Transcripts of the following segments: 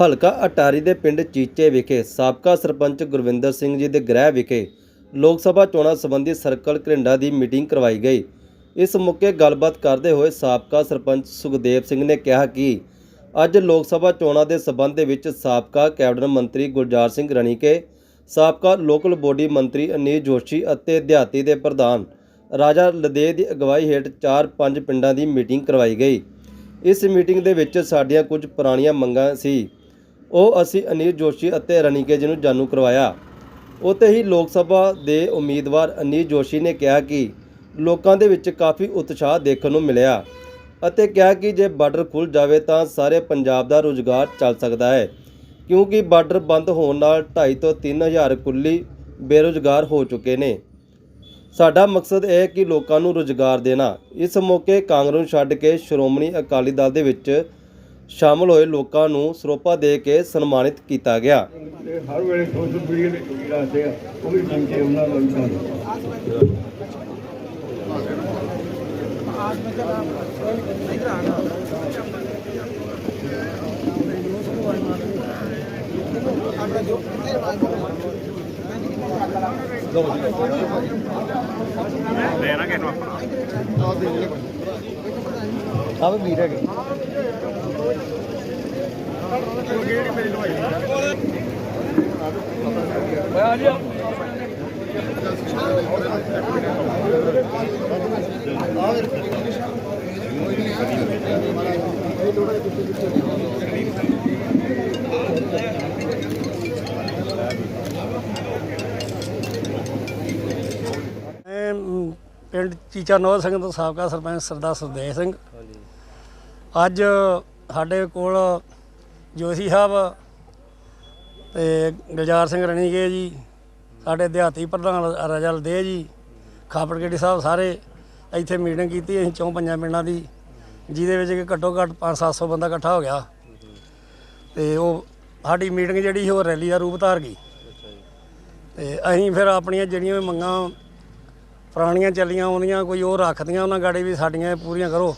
ਹਲਕਾ ਅਟਾਰੀ ਦੇ ਪਿੰਡ ਚੀਚੇ ਵਿਖੇ ਸਾਬਕਾ ਸਰਪੰਚ ਗੁਰਵਿੰਦਰ ਸਿੰਘ ਜੀ ਦੇ ਗ੍ਰਹਿ ਵਿਖੇ ਲੋਕ ਸਭਾ ਚੋਣਾਂ ਸੰਬੰਧੀ ਸਰਕਲ ਘਰਿੰਡਾ ਦੀ ਮੀਟਿੰਗ ਕਰਵਾਈ ਗਈ। ਇਸ ਮੌਕੇ ਗੱਲਬਾਤ ਕਰਦੇ ਹੋਏ ਸਾਬਕਾ ਸਰਪੰਚ ਸੁਖਦੇਵ ਸਿੰਘ ਨੇ ਕਿਹਾ ਕਿ ਅੱਜ ਲੋਕ ਸਭਾ ਚੋਣਾਂ ਦੇ ਸਬੰਧ ਦੇ ਵਿੱਚ ਸਾਬਕਾ ਕੈਬਨਿਟ ਮੰਤਰੀ ਗੁਰਜਾਰ ਸਿੰਘ ਰਣੀਕੇ, ਸਾਬਕਾ ਲੋਕਲ ਬੋਡੀ ਮੰਤਰੀ ਅਨੀਲ ਜੋਸ਼ੀ ਅਤੇ ਦਿਹਾਤੀ ਦੇ ਪ੍ਰਧਾਨ ਰਾਜਾ ਲਦੇ ਦੀ ਅਗਵਾਈ ਹੇਠ 4-5 ਪਿੰਡਾਂ ਦੀ ਮੀਟਿੰਗ ਕਰਵਾਈ ਗਈ। ਇਸ ਮੀਟਿੰਗ ਦੇ ਵਿੱਚ ਸਾਡੀਆਂ ਕੁਝ ਪੁਰਾਣੀਆਂ ਮੰਗਾਂ ਸੀ। ਉਹ ਅਸੀਂ ਅਨੀਲ ਜੋਸ਼ੀ ਅਤੇ ਰਣੀਕੇ ਜੀ ਨੂੰ ਜਾਣੂ ਕਰਵਾਇਆ। ਉੱਥੇ ਹੀ ਲੋਕ ਸਭਾ ਦੇ ਉਮੀਦਵਾਰ ਅਨੀਲ ਜੋਸ਼ੀ ਨੇ ਕਿਹਾ ਕਿ ਲੋਕਾਂ ਦੇ ਵਿੱਚ ਕਾਫੀ ਉਤਸ਼ਾਹ ਦੇਖਣ ਨੂੰ ਮਿਲਿਆ ਅਤੇ ਕਿਹਾ ਕਿ ਜੇ ਬਾਰਡਰ ਖੁੱਲ ਜਾਵੇ ਤਾਂ ਸਾਰੇ ਪੰਜਾਬ ਦਾ ਰੁਜ਼ਗਾਰ ਚੱਲ ਸਕਦਾ ਹੈ, ਕਿਉਂਕਿ ਬਾਰਡਰ ਬੰਦ ਹੋਣ ਨਾਲ 2.5 ਤੋਂ 3000 ਕੁੱਲੀ ਬੇਰੁਜ਼ਗਾਰ ਹੋ ਚੁੱਕੇ ਨੇ। ਸਾਡਾ ਮਕਸਦ ਇਹ ਹੈ ਕਿ ਲੋਕਾਂ ਨੂੰ ਰੁਜ਼ਗਾਰ ਦੇਣਾ। ਇਸ ਮੌਕੇ ਕਾਂਗਰਸ ਛੱਡ ਕੇ ਸ਼੍ਰੋਮਣੀ ਅਕਾਲੀ ਦਲ ਦੇ ਵਿੱਚ ਸ਼ਾਮਲ ਹੋਏ ਲੋਕਾਂ ਨੂੰ ਸਰੋਪਾ ਦੇ ਕੇ ਸਨਮਾਨਿਤ ਕੀਤਾ ਗਿਆ। ਤੇ ਹਰ ਵੇਲੇ ਸੋਸ਼ਲ ਮੀਡੀਆ ਤੇ ਚੁਗੀ ਰੱਖਦੇ ਆ ਉਹ ਵੀ ਸੰਕੇ ਉਹਨਾਂ ਦਾ ਵੀ ਸਾਨੂੰ ਆਵੇ ਵੀਰ ਹੈਗੇ। ਮੈਂ ਮ, ਪਿੰਡ ਚੀਚਾ ਨਵਾਂ ਸਿੰਘ ਤੋਂ ਸਾਬਕਾ ਸਰਪੰਚ ਸਰਦਾਰ ਸੁਰਦੇਵ ਸਿੰਘ। ਅੱਜ ਸਾਡੇ ਕੋਲ ਜੋਸ਼ੀ ਸਾਹਿਬ ਤੇ ਗੁਲਜ਼ਾਰ ਸਿੰਘ ਰਣੀਕੇ ਜੀ, ਸਾਡੇ ਦਿਹਾਤੀ ਪ੍ਰਧਾਨ ਰਜਲ ਦੇ ਜੀ ਖਾਪੜਗੇੜੀ ਸਾਹਿਬ ਸਾਰੇ ਇੱਥੇ ਮੀਟਿੰਗ ਕੀਤੀ, ਅਸੀਂ ਚੌਂ ਪੰਜਾਂ ਪਿੰਡਾਂ ਦੀ, ਜਿਹਦੇ ਵਿੱਚ ਕਿ ਘੱਟੋ ਘੱਟ 5-700 ਬੰਦਾ ਇਕੱਠਾ ਹੋ ਗਿਆ। ਤੇ ਉਹ ਸਾਡੀ ਮੀਟਿੰਗ ਜਿਹੜੀ ਸੀ, ਉਹ ਰੈਲੀ ਦਾ ਰੂਪ ਧਾਰ ਗਈ। ਤੇ ਅਸੀਂ ਫਿਰ ਆਪਣੀਆਂ ਜਿਹੜੀਆਂ ਵੀ ਮੰਗਾਂ, ਪੁਰਾਣੀਆਂ ਚੱਲੀਆਂ ਆਉਂਦੀਆਂ ਕੋਈ ਉਹ ਰੱਖਦੀਆਂ, ਉਹਨਾਂ ਗਾੜੀ ਵੀ ਸਾਡੀਆਂ ਪੂਰੀਆਂ ਕਰੋ।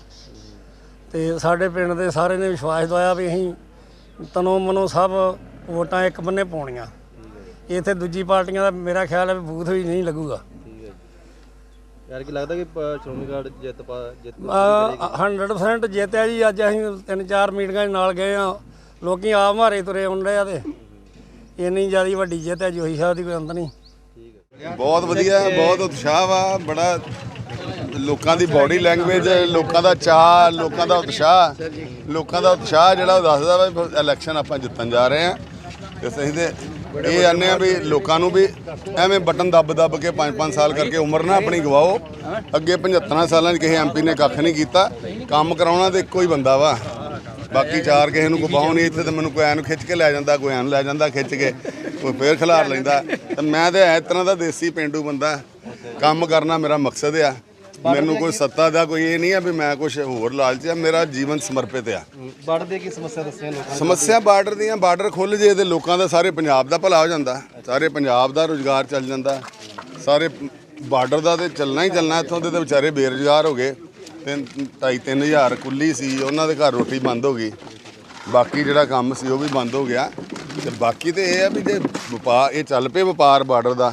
ਤੇ ਸਾਡੇ ਪਿੰਡ ਦੇ ਸਾਰੇ ਨੇ ਵਿਸ਼ਵਾਸ ਦਵਾਇਆ ਵੀ ਅਸੀਂ ਤਨੋਂ ਮਨੋਂ ਸਭ ਵੋਟਾਂ ਇੱਕ ਬੰਨੇ ਪਾਉਣੀਆਂ। ਇੱਥੇ ਦੂਜੀ ਪਾਰਟੀਆਂ ਦਾ ਮੇਰਾ ਖਿਆਲ ਹੈ ਵੀ ਬੂਥ ਵੀ ਨਹੀਂ ਲੱਗੂਗਾ। ਹੈ ਯਾਰ ਕੀ ਲੱਗਦਾ ਕਿ ਸ਼੍ਰੋਮਣੀ ਗਾਰਡ ਜਿੱਤ ਪਾ ਜਿੱਤ ਅਹ 100% ਜਿੱਤਿਆ ਜੀ। ਅੱਜ ਅਸੀਂ ਤਿੰਨ ਚਾਰ ਮੀਟਿੰਗਾਂ ਨਾਲ ਗਏ ਆ। ਲੋਕੀ ਆਪ ਮਾਰੇ ਤੁਰੇ ਹੁੰਦੇ ਆ ਤੇ। ਇੰਨੀ ਜਿਆਦੀ ਵੱਡੀ ਜਿੱਤ ਹੈ ਜੋਹੀ ਸਾਹਿਬ ਦੀ ਕੋਈ ਅੰਤ ਨਹੀਂ। ਬਹੁਤ ਵਧੀਆ ਬਹੁਤ ਉਤਸ਼ਾਹ ਵਾ। ਬੜਾ ਲੋਕਾਂ ਦੀ ਬਾਡੀ ਲੈਂਗੁਏਜ ਲੋਕਾਂ ਦਾ ਚਾਹ, ਲੋਕਾਂ ਦਾ ਉਤਸ਼ਾਹ, ਲੋਕਾਂ ਦਾ ਉਤਸ਼ਾਹ ਜਿਹੜਾ ਉਹ ਦੱਸਦਾ ਵਾ ਇਲੈਕਸ਼ਨ ਆਪਾਂ ਜਿੱਤਣ ਜਾ ਰਹੇ ਆ ਤੇ ਅਸੀਂ ਤੇ ਇਹ ਆਨੇ ਆ ਵੀ ਲੋਕਾਂ ਨੂੰ ਵੀ ਐਵੇਂ ਬਟਨ ਦੱਬ ਦੱਬ ਕੇ 5-5 ਸਾਲ ਕਰਕੇ ਉਮਰ ਨਾ ਆਪਣੀ ਗਵਾਓ। ਅੱਗੇ 75 ਸਾਲਾਂ 'ਚ ਕਿਸੇ ਐਮਪੀ ਨੇ ਕੱਖ ਨਹੀਂ ਕੀਤਾ। ਕੰਮ ਕਰਾਉਣਾ ਤੇ ਇੱਕੋ ਹੀ ਬੰਦਾ ਵਾ। ਬਾਕੀ ਚਾਰ ਕਿਸੇ ਨੂੰ ਗਵਾਉ ਨਹੀਂ, ਇੱਥੇ ਤੇ ਮੈਨੂੰ ਕੋਈ ਐਂ ਨੂੰ ਖਿੱਚ ਕੇ ਲੈ ਜਾਂਦਾ, ਕੋਈ ਐਨ ਲੈ ਜਾਂਦਾ, ਖਿੱਚ ਕੇ ਕੋਈ ਫੇਰ ਖਿਲਾਰ ਲੈਂਦਾ। ਤੇ ਮੈਂ ਤੇ ਇਸ ਤਰ੍ਹਾਂ ਦਾ ਦੇਸੀ ਪਿੰਡੂ ਬੰਦਾ। ਕੰਮ ਕਰਨਾ ਮੇਰਾ ਮਕਸਦ ਆ। ਮੈਨੂੰ ਕੋਈ ਸੱਤਾ ਦਾ ਕੋਈ ਇਹ ਨਹੀਂ ਆ ਵੀ ਮੈਂ ਕੁਝ ਹੋਰ ਲਾਲਚ ਆ ਮੇਰਾ ਜੀਵਨ ਸਮਰਪਿਤ ਆ। ਬਾਰਡਰ ਦੇ ਕੀ ਸਮੱਸਿਆ ਦੱਸੀਆਂ ਲੋਕਾਂ ਸਮੱਸਿਆ ਬਾਰਡਰ ਦੀਆਂ ਬਾਰਡਰ ਖੁੱਲ ਜੇ ਤੇ ਲੋਕਾਂ ਦਾ ਸਾਰੇ ਪੰਜਾਬ ਦਾ ਭਲਾ ਹੋ ਜਾਂਦਾ। ਸਾਰੇ ਪੰਜਾਬ ਦਾ ਰੋਜ਼ਗਾਰ ਚੱਲ ਜਾਂਦਾ। ਸਾਰੇ ਬਾਰਡਰ ਦਾ ਤੇ ਚੱਲਣਾ ਹੀ ਚੱਲਣਾ ਇੱਥੋਂ ਦੇ ਤੇ ਵਿਚਾਰੇ ਬੇਰੁਜ਼ਗਾਰ ਹੋ ਗਏ। ਤਿੰਨ ਢਾਈ ਤਿੰਨ ਹਜ਼ਾਰ ਕੁੱਲੀ ਸੀ ਉਹਨਾਂ ਦੇ ਘਰ ਰੋਟੀ ਬੰਦ ਹੋ ਗਈ। ਬਾਕੀ ਜਿਹੜਾ ਕੰਮ ਸੀ ਉਹ ਵੀ ਬੰਦ ਹੋ ਗਿਆ। ਤੇ ਬਾਕੀ ਤੇ ਇਹ ਆ ਵੀ ਜੇ ਵਪਾਰ ਇਹ ਚੱਲ ਪਏ ਵਪਾਰ ਬਾਰਡਰ ਦਾ।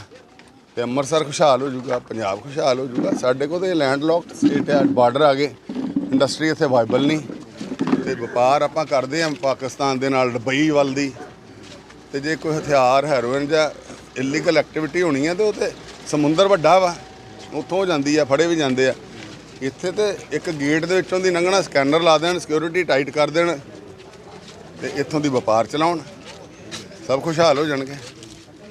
ਤੇ ਅੰਮ੍ਰਿਤਸਰ ਖੁਸ਼ਹਾਲ ਹੋ ਜਾਊਗਾ, ਪੰਜਾਬ ਖੁਸ਼ਹਾਲ ਹੋ ਜਾਊਗਾ। ਸਾਡੇ ਕੋਲ ਤੇ ਲੈਂਡ ਲੋਕਡ ਸਟੇਟ ਹੈ ਬਾਰਡਰ ਆ ਗਏ। ਇੰਡਸਟਰੀ ਇੱਥੇ ਵਾਈਬਲ ਨਹੀਂ। ਤੇ ਵਪਾਰ ਆਪਾਂ ਕਰਦੇ ਹਾਂ ਪਾਕਿਸਤਾਨ ਦੇ ਨਾਲ ਦੁਬਈ ਵੱਲ ਦੀ। ਤੇ ਜੇ ਕੋਈ ਹਥਿਆਰ ਹੈਰੋਇਨ ਜਾਂ ਇਲੀਗਲ ਐਕਟੀਵਿਟੀ ਹੋਣੀ ਹੈ ਤੇ ਉਹ ਤੇ ਸਮੁੰਦਰ ਵੱਡਾ ਵਾ। ਉੱਥੋਂ ਜਾਂਦੀ ਆ, ਫੜੇ ਵੀ ਜਾਂਦੇ ਆ। ਇੱਥੇ ਤੇ ਇੱਕ ਗੇਟ ਦੇ ਵਿੱਚੋਂ ਦੀ ਲੰਘਣਾ ਸਕੈਨਰ ਲਾ ਦੇਣ ਸਿਕਿਉਰਿਟੀ ਟਾਈਟ ਕਰ ਦੇਣ, ਤੇ ਇੱਥੋਂ ਦੀ ਵਪਾਰ ਚਲਾਉਣ। ਸਭ ਖੁਸ਼ਹਾਲ ਹੋ ਜਾਣਗੇ।